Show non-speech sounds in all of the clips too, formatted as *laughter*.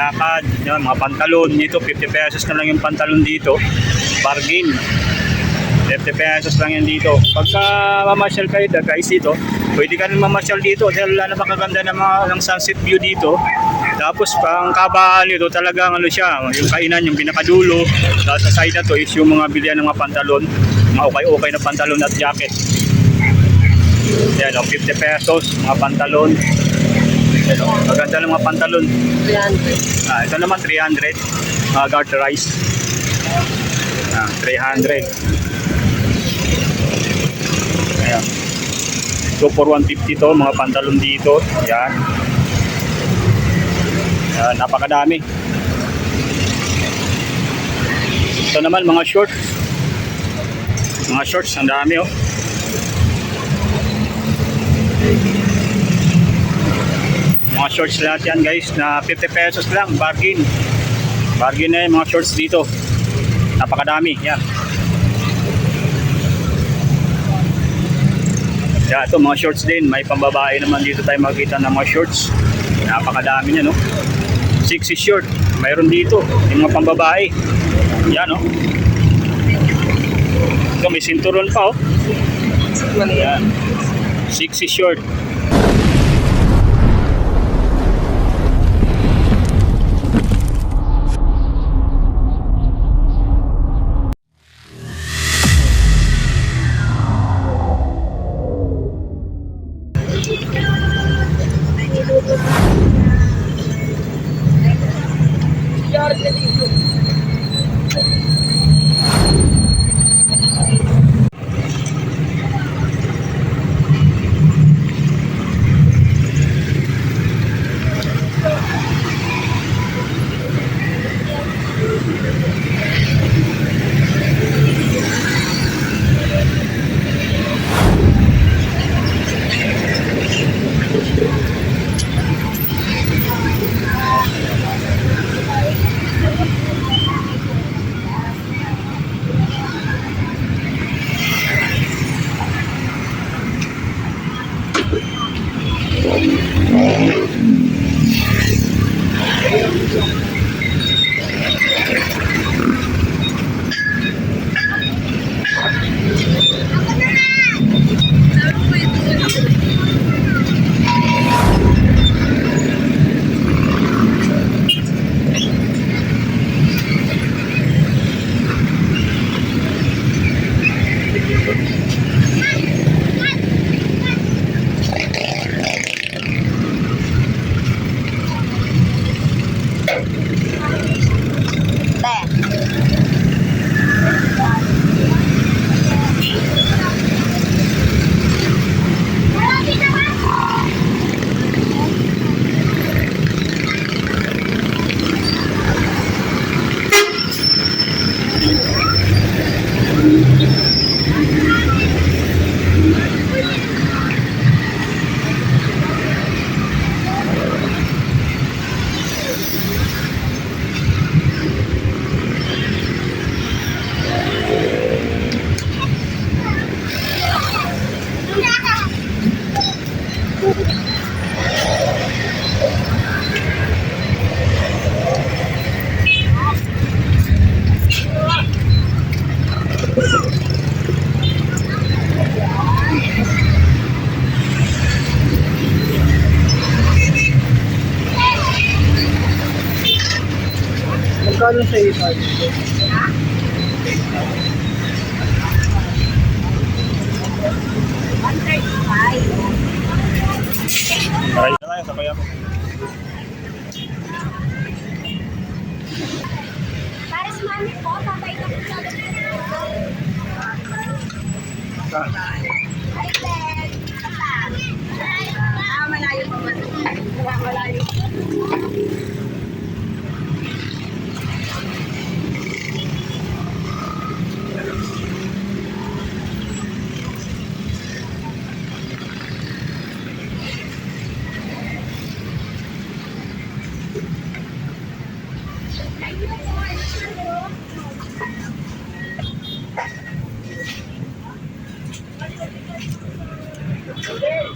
panlakad, yan, mga pantalon. Dito, 50 pesos na lang yung pantalon dito. Bargain. 50 pesos lang yan dito. Pagka mamasyal kayo da, guys dito, pwede ka rin mamasyal dito dahil napakaganda ng, mga, ng sunset view dito. Tapos pang kabahal nito talagang ano siya, yung kainan, yung pinakadulo. Tapos sa side na to is yung mga bilihan ng mga pantalon, mga okay-okay na pantalon at jacket. Yan o, 50 pesos, mga pantalon. Yan o, maganda ng mga pantalon. 300. Ah, ito naman 300, mga garterized. Ah, 300. Ayan. So for 150 to, mga pantalon dito. Yan. Yan, napakadami. Ito naman mga shorts. Mga shorts, ang dami oh. Mga shorts lahat yan guys na 50 pesos lang, bargain. Bargain na yung mga shorts dito. Napakadami, yan. Yeah, ito mga shorts din. May pambabae naman dito tayo makikita ng mga shorts. Napakadami niya, no? Sexy short. Mayroon dito. Yung mga pambabae. Yan, no? Ito, may sinturon pa, oh. Yan. Sexy short. Magkano sa isa? Aray na kayo, sakay ako. Para sa mami ko, papay na po sa Ah, malayo pa ba? Malayo. Thank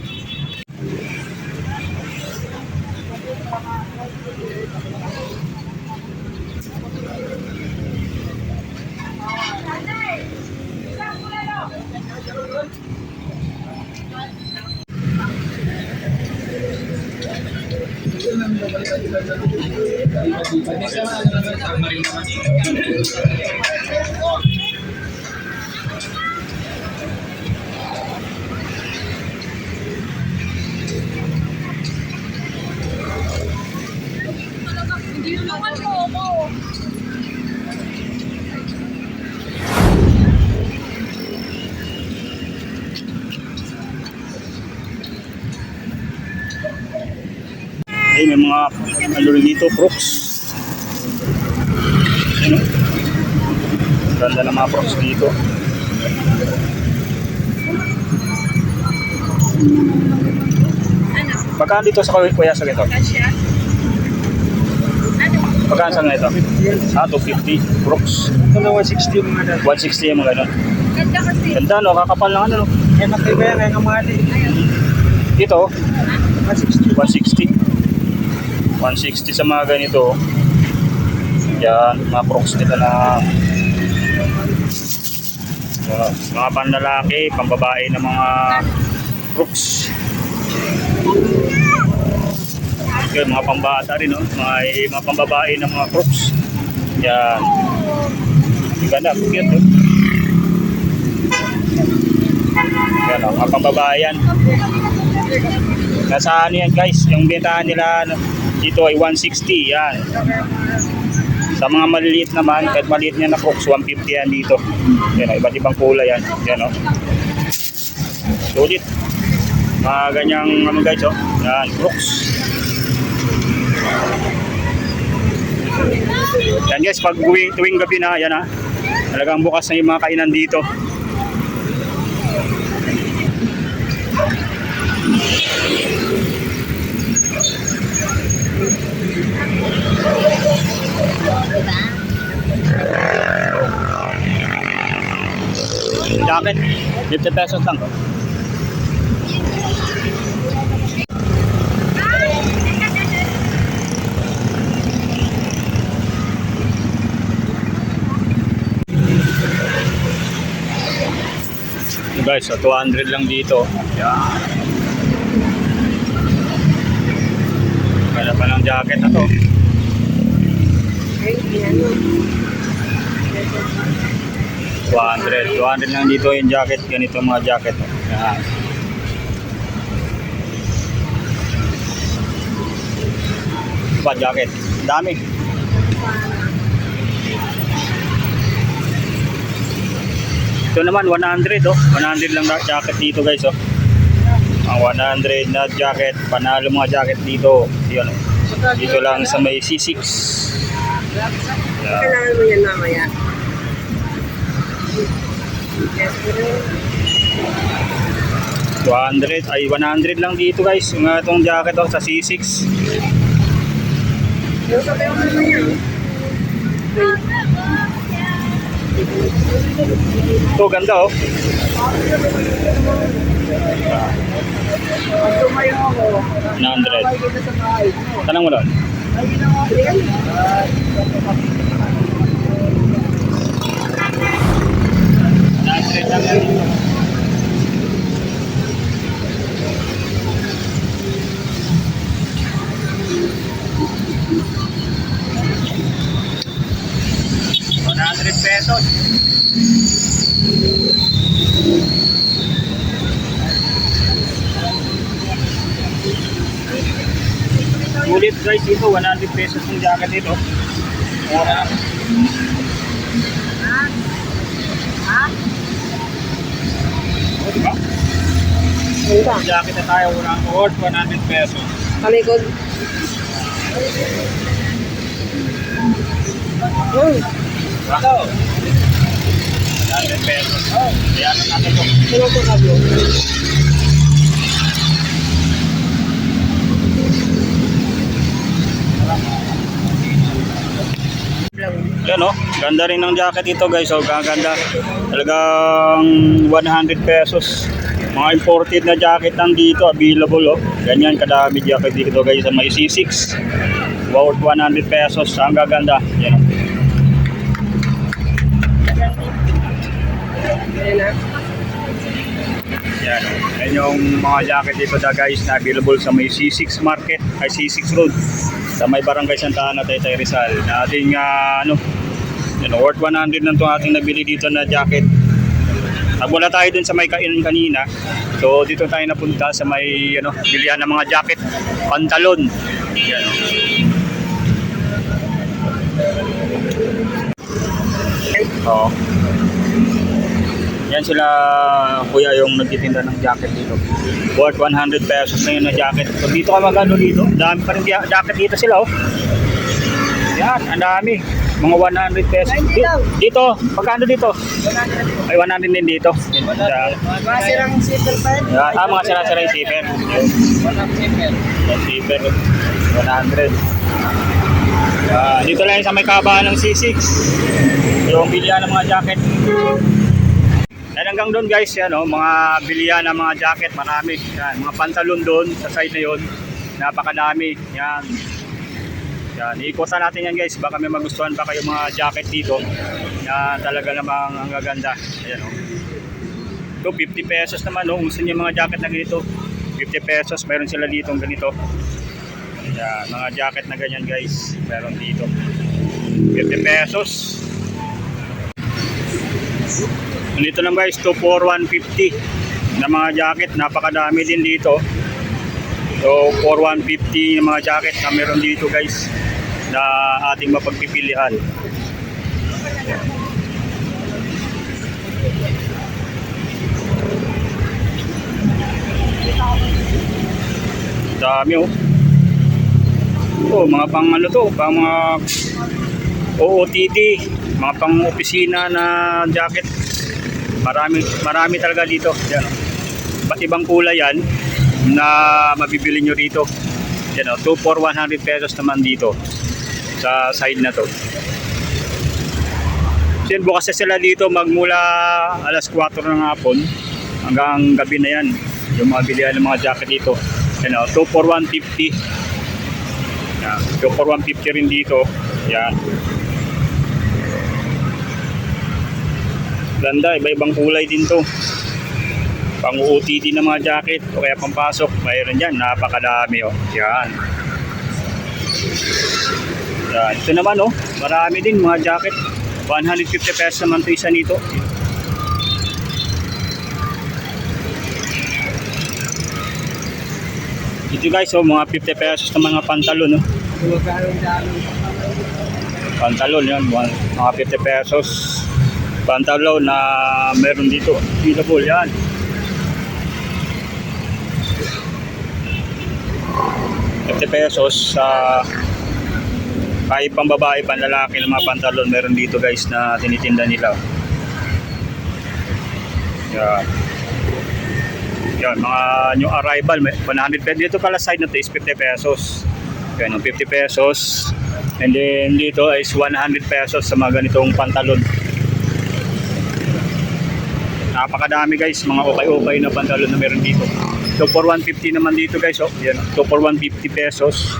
you. Hindi naman mo ako. Ay, may mga ano rin dito, crooks. Ganda ng mga crooks dito. Ano? Magkano dito sa kuya- sa ito? Ano? Magkano sa ito? Ah, 250. Crooks. Ito na 160 yung mga dati. 160 yung mga ganun. Ganda kasi. Ganda no, kakapal lang ano no. Eh, nakaiba yan, kaya kamali. Dito, 160. 160. 160 sa mga ganito. Yan, mga crooks nila na uh, mga panlalaki, pambabae na mga crooks. Okay, mga pambata rin, no? Mga, mga pambabae na mga crooks. Yan. Ganda, cute, no? Yan, oh, mga pambabae yan. Nasa ano yan guys, yung bentahan nila ano, dito ay 160 yan. Sa mga maliliit naman, kahit maliit niya na crooks, 150 yan dito. Yan, oh, iba't ibang kulay yan. Yan o. Sulit. Mga ganyang ano guys oh. Yan, crooks. Yan guys, pag tuwing, gabi na, yan ha. Talagang bukas na yung mga kainan dito. Jacket, 50 pesos lang. Guys, so 200 lang dito. Yan. Kaya pa ng jacket na to. Eh, ano? 200. 200 lang dito yung jacket. Ganito mga jacket. Yan. Pa jacket. Dami. Ito naman 100 oh. 100 lang jacket dito guys oh. Ang 100 na jacket, panalo mga jacket dito. Yun. oh. Dito lang sa may C6. Yan. Kailangan mo yan mamaya. Yes, pero 200 ay 100 lang dito guys yung itong jacket oh, sa C6 yung sabi mo naman yan. ito ganda oh Pag tumayo ako, 100 ay kita sa bahay mo. tanong mo doon Ay, ginawa ko yan. pesos Sulit guys dito, 100 pesos yung jacket dito. Mura. Oh, diba? Ano ba? Jacket na tayo, walang worth 100 pesos. Kalikod. Hmm. Ako. 100 pesos. Kaya na natin ito. Ano ko sabi? Yan oh, ganda rin ng jacket ito guys. Oh, gaganda. Talagang 100 pesos. Mga imported na jacket lang dito available oh. Ganyan kadami jacket dito guys may C6. Worth 100 pesos. Ang gaganda. Yan oh. Yan oh. Yan yung mga jacket dito na guys na available sa may C6 market ay C6 road. sa may barangay Santa Ana, Taytay Rizal. Na ating ah, ano, know, worth 100 lang itong ating nabili dito na jacket. Nagmula tayo dun sa may kainan kanina. So dito tayo napunta sa may ano, bilihan ng mga jacket, pantalon. Yan. Oo. Yan sila kuya yung nagtitinda ng jacket dito. Worth 100 pesos na yun na jacket. So dito ka magano dito. Dami pa rin ja- jacket dito sila oh. Yan, ang dami. Mga 100 pesos. Dito, magkano dito? Ay 100 din dito. Mga sirang zipper pa yan. Yan. Ah, mga sira-sira yung zipper. Yun. Walang zipper. Yung zipper, 100. Ah, dito lang sa may kabahan ng C6. Yung bilihan ng mga jacket. Yan hanggang doon guys, yan oh, mga bilihan ng mga jacket, marami. Yan, mga pantalon doon sa side na yon. Napakadami. Yan. Yan, iikutan natin yan guys. Baka may magustuhan pa kayo mga jacket dito. Na talaga namang ang gaganda. Ayan oh. Ito, 50 pesos naman oh. Kung gusto niyo mga jacket na ganito, 50 pesos. Meron sila dito ganito. Yan, mga jacket na ganyan guys. Meron dito. 50 pesos. Dito lang guys, 2 for 150 na mga jacket. Napakadami din dito. So, for 150 na mga jacket na meron dito guys na ating mapagpipilihan. Dami oh. Oh, mga pang ano to, pang mga OOTD, mga pang opisina na jacket. Marami marami talaga dito. Yan. Iba't ibang kulay yan na mabibili nyo rito. Yan o, 2 for 100 pesos naman dito sa side na to. So yan, bukas na sila dito magmula alas 4 ng hapon hanggang gabi na yan. Yung mga bilihan ng mga jacket dito. Yan o, 2 for 150. Yan, 2 for 150 rin dito. Yan. Ganda, iba-ibang kulay din to pang OTT na mga jacket. O kaya pampasok mayroon dyan. Napakadami oh. Yan. Yan. Ito naman oh. Marami din mga jacket. 150 pesos naman ito isa nito. Ito guys oh mga 50 pesos na mga pantalon oh. Pantalon yan. Mga 50 pesos. Pantalon na meron dito. Available yan uh, 50 pesos sa kahit pang babae pang lalaki ng mga pantalon meron dito guys na tinitinda nila. Yan. Yan mga new arrival may 100 pesos dito pala side na to is 50 pesos. Yan yung 50 pesos. And then dito is 100 pesos sa mga ganitong pantalon. Napakadami guys mga okay-okay na pantalon na meron dito so for 150 naman dito guys. Oh yan. So for 150 pesos.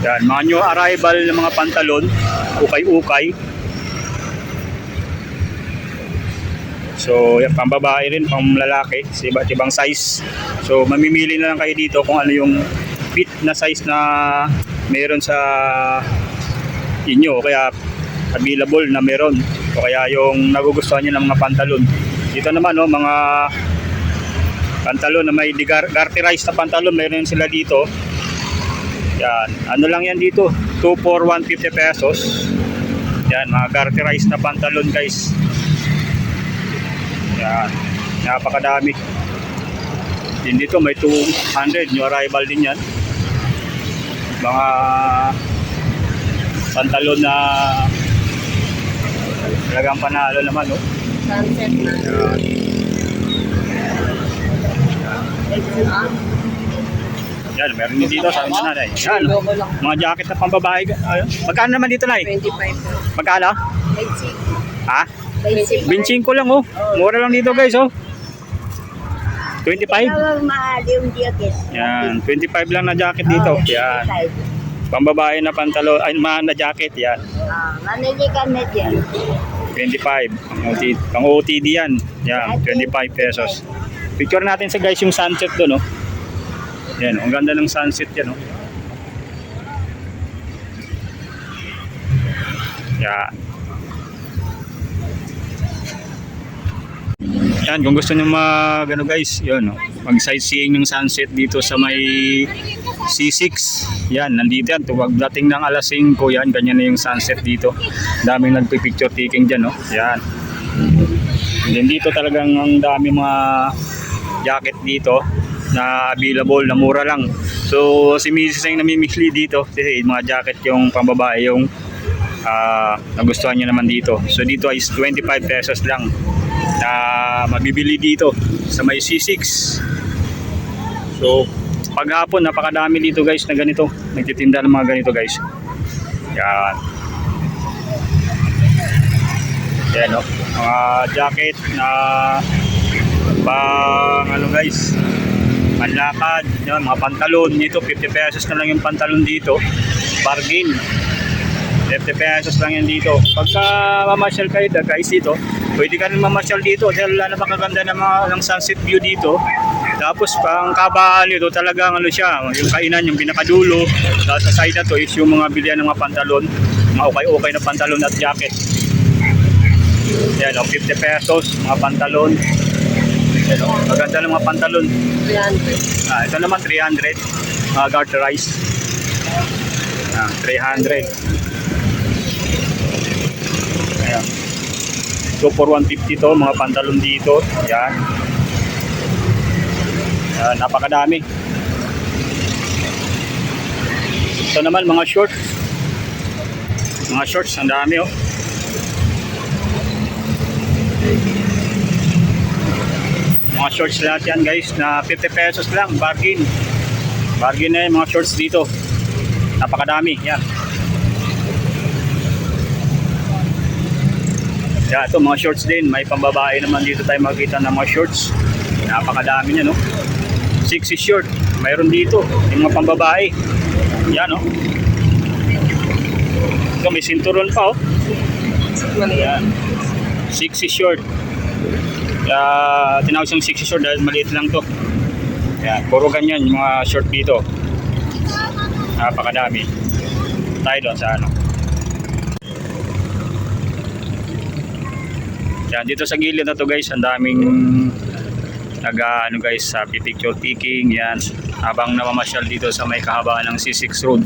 Yan. Mga new arrival ng mga pantalon. Ukay-ukay. So yan. Pang babae rin pang lalaki. Sa iba't ibang size. So mamimili na lang kayo dito kung ano yung fit na size na meron sa inyo. Kaya available na meron. O kaya yung nagugustuhan nyo ng mga pantalon. Dito naman no mga pantalon na may garterized na pantalon meron sila dito. Yan. Ano lang yan dito? 2 for 150 pesos. Yan mga garterized na pantalon guys. Yan. Napakadami. Din dito may 200 new arrival din yan. Mga pantalon na talagang panalo naman no Sunset na. Yan, meron din dito sa amin na Yan, Loko lang. mga jacket na pambabae. Ayun. Magkano naman dito na 25 po. Magkano? Basic. Ha? Basic. 25 lang oh. Mura lang dito guys oh. 25? Kaya mahal yung jacket. Yan, 25 lang na jacket dito. Yan. Pambabae na pantalo, ay mga na jacket yan. Ah, manili kami dyan. 25. Pang OTD, pang OTD yan. Yan, 25 pesos. Picture natin sa guys yung sunset doon oh. Yan, ang ganda ng sunset yan oh. Yan. Yan, kung gusto nyo mag, ano guys, yun, no, mag sightseeing ng sunset dito sa may C6. Yan, nandito yan. Tuwag dating ng alas 5, yan, ganyan na yung sunset dito. Daming nagpipicture taking dyan, no? Yan. And then dito talagang ang dami mga jacket dito na available na mura lang. So si Mrs. ang namimili dito kasi mga jacket yung pambabae yung ah, nagustuhan niya naman dito. So dito ay 25 pesos lang na mabibili dito sa may C6. So paghapon napakadami dito guys na ganito. Nagtitinda ng mga ganito guys. Yan. Yan no. Mga jacket na pang ano guys panlakad, yun, mga pantalon dito 50 pesos na lang yung pantalon dito. Bargain. 50 pesos lang yan dito. Pagka mamasyal kayo guys dito pwede ka rin mamasyal dito dahil napakaganda ng, mga, ng sunset view dito. Tapos pang kabaan nito talagang ano siya yung kainan yung pinakadulo tapos sa side na to is yung mga bilihan ng mga pantalon mga okay-okay na pantalon at jacket. Yan o 50 pesos mga pantalon yan o maganda ng mga pantalon 300. Ah, ito naman 300. Uh, garterized. Ah, 300. Ayan. So for 150 to, mga pantalon dito. Yan. Ayan, napakadami. Ito naman mga shorts. Mga shorts, ang dami oh. Mga shorts lahat yan guys na 50 pesos lang, bargain. Bargain na yung mga shorts dito. Napakadami, yan. Yan, ito mga shorts din. May pambabae naman dito tayo makita ng mga shorts. Napakadami niya, no? Sexy short. Mayroon dito. Yung mga pambabae. Yan, no? Ito, may sinturon pa, oh. Yan. Sexy short. Kaya tinawag siyang sexy short dahil maliit lang to. Yan, puro ganyan yung mga short dito. Napakadami. Tayo doon sa ano. Yan, dito sa gilid na to guys, ang daming nag ano guys, sa picture taking, yan. Habang namamasyal dito sa may kahabaan ng C6 Road.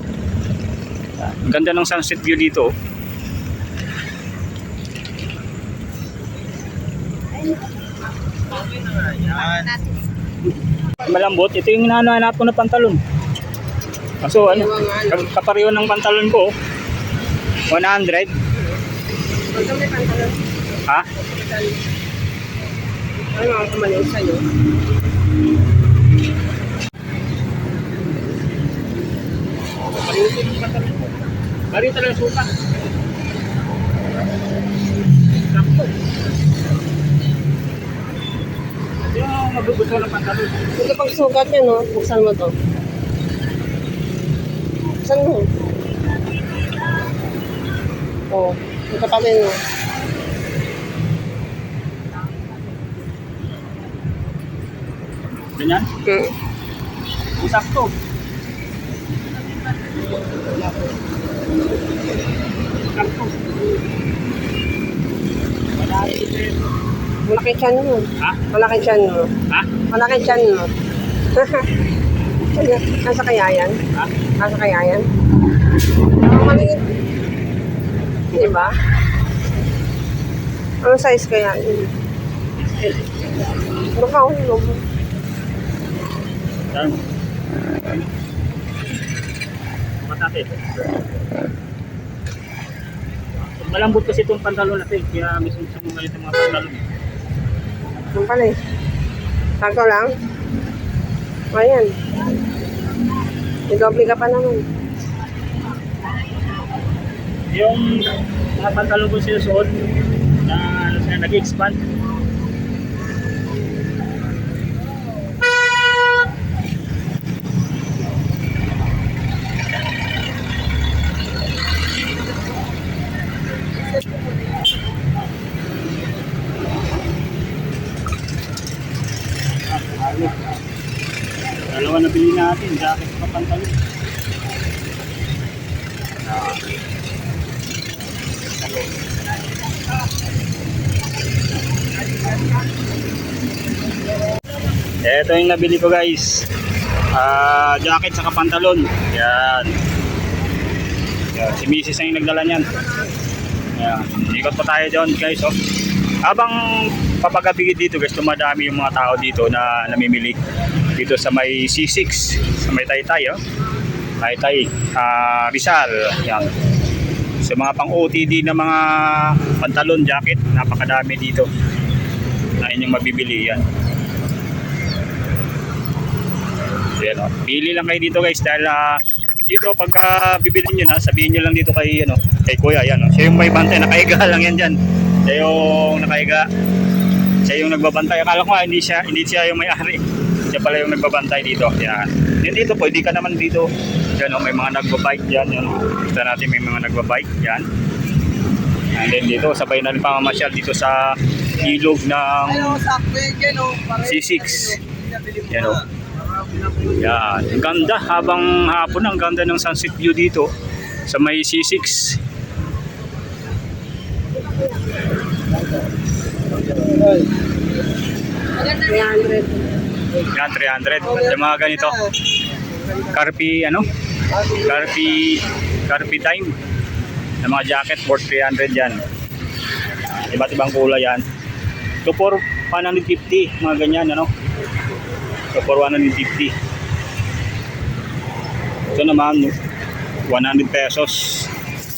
Ang ganda ng sunset view dito. Oh. Malambot, ito yung hinahanap ko na pantalon. Kaso ano, kap- kapareho ng pantalon ko. oh. 100. Huwag kami pantalon. Ha? Ano ang kamaliw sa'yo? Bari talaga suka. Yung magugusto ng pantalon. Ito pag sukat niya, no? Buksan mo to. Buksan mo. Oo. Oh, katabi mo. Ganyan? Hmm. Sakto. Sakto. Malaki tiyan mo. Ha? Malaki tiyan mo. Ha? Malaki tiyan mo. *laughs* Nasa kaya yan? Ha? Nasa kaya yan? Ang maliit. Di ba? Anong size kaya yun? Baka ulo mo. Yan. Matate. Malambot kasi itong pantalon natin, kaya gusto gusto mo ngayon itong mga pantalon. Yung pala eh. Sakto lang? Ayan. Idoble ka pa naman. Yung mga pantalon ko sinusuot na ano siya, nag-expand. Ah, ano? Dalawa na bili natin, jacket pa pantalon. Ah. Ito yung nabili ko guys. Ah, jacket sa pantalon. Yan. Yan. Si ang yung nagdala niyan. Yan. Ikot pa tayo doon guys. Oh. Habang papagabi dito guys, tumadami yung mga tao dito na namimili dito sa may C6, sa may Taytay. Oh. Taytay, ah, Rizal. Yan. Sa mga pang OTD na mga pantalon, jacket, napakadami dito na inyong mabibili yan. Yan, oh. Pili lang kayo dito guys dahil ah, dito pagka bibili nyo na, sabihin nyo lang dito kay, ano, kay kuya. Yan, oh. Siya yung may bantay, nakahiga *laughs* lang yan dyan. Siya yung nakahiga. Siya yung nagbabantay. Akala ko nga, hindi siya, hindi siya yung may-ari. Siya pala yung nagbabantay dito. Yan. Yan dito, pwede ka naman dito. Yan, oh, may mga nagbabike dyan. Yan, oh. Kita natin may mga nagbabike. Yan. And then dito, sabay na rin pamamasyal dito sa ilog ng Hello, sakto yan dyan, oh. Pare- C6. Yan, oh. Yan. Ang ganda habang hapon ang ganda ng sunset view dito sa may C6. Maganda na. 300. Yan 300. Yung mga ganito. Carpi ano? Carpi Carpi time. Yung mga jacket worth 300 yan. Iba't ibang kulay yan. Ito for 150 mga ganyan ano. Ito for 150. Ito naman 100 pesos.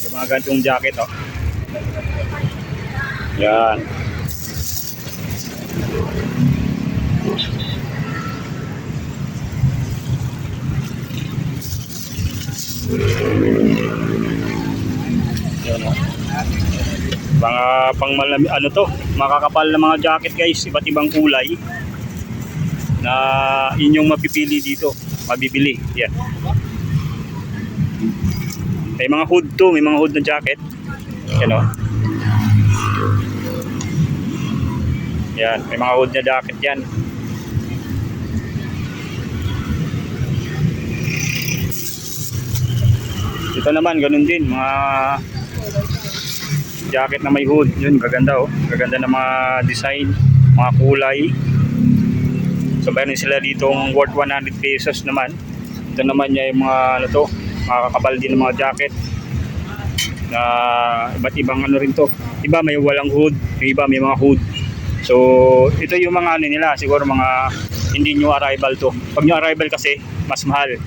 Yung mga ganitong jacket oh. Yan. Yan o. Mga pang ano to, makakapal na mga jacket guys, iba't ibang kulay na inyong mapipili dito, mabibili. Yan. May mga hood to, may mga hood na jacket. Yan o. Yan, may mga hood na jacket yan. Ito naman, ganun din, mga jacket na may hood. Yun, gaganda oh. Gaganda ng mga design, mga kulay. So, meron sila ditong worth 100 pesos naman. Ito naman niya yung mga, ano to, mga kakapal din ng mga jacket. Na iba't ibang ano rin to. Iba may walang hood, yung iba may mga hood. So, ito yung mga ano nila, siguro mga hindi new arrival to. Pag new arrival kasi, mas mahal.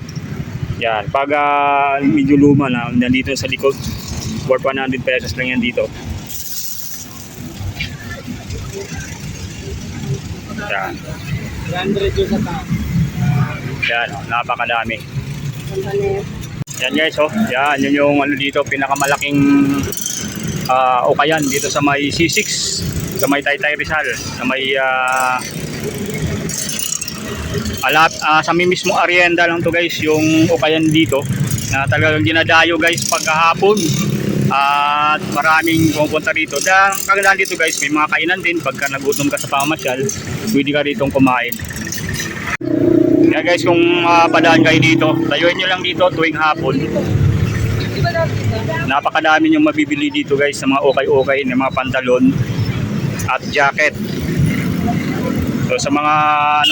Yan, pag ah, medyo luma na, nandito sa likod, worth 100 pesos lang yan dito. Yan, 300 yung sa taas. yan, oh, napakadami. Na yan. Guys, oh. Yan, yun yung ano dito, pinakamalaking ah ukayan dito sa may C6, sa may Taytay Rizal, sa may ah alap, ah, sa may mismo Arienda lang to guys, yung ukayan dito na talagang dinadayo guys pagkahapon at maraming pumupunta rito. Dahil kagandahan dito guys, may mga kainan din pagka nagutom ka sa pamasyal, pwede ka rito kumain. Kaya guys, kung uh, padaan kayo dito, tayuin nyo lang dito tuwing hapon. Napakadami yung mabibili dito guys sa mga okay-okay na mga pantalon at jacket. So sa mga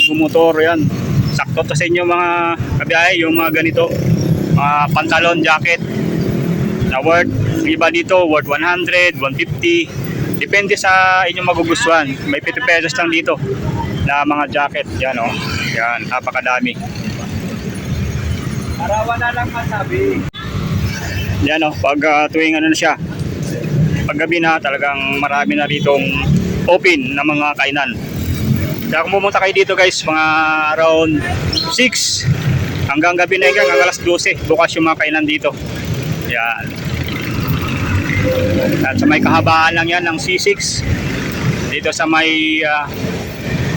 nagmumotor yan, sakto to sa inyo mga kabiyahe, yung mga ganito, mga pantalon, jacket na worth, iba dito worth 100, 150, depende sa inyong magugustuhan. May 50 pesos lang dito na mga jacket. Yan o. Yan, napakadami. Arawan na lang masabi. Yan o, pag ah, tuwing ano na siya, paggabi na talagang marami na ritong open na mga kainan. Kaya kung pumunta kayo dito guys, mga around 6 hanggang gabi na hanggang alas 12, bukas yung mga kainan dito. Yan. At sa may kahabaan lang yan ng C6 dito sa may ah,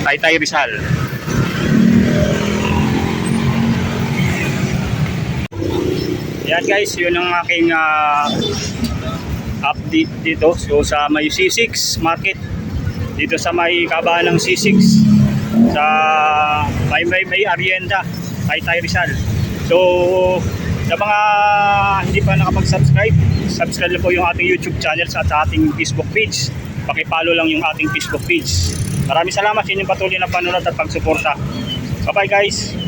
Taytay Rizal. Yan guys, yun ang aking ah, update dito. So sa may C6 market, dito sa may kabaan ng C6, sa may may, may Arienda, Taytay Rizal. So sa mga hindi pa nakapag-subscribe, subscribe na po yung ating YouTube channel sa at ating Facebook page. Pakipalo lang yung ating Facebook page. Maraming salamat sa inyong patuloy na panonood at pagsuporta. Bye-bye guys!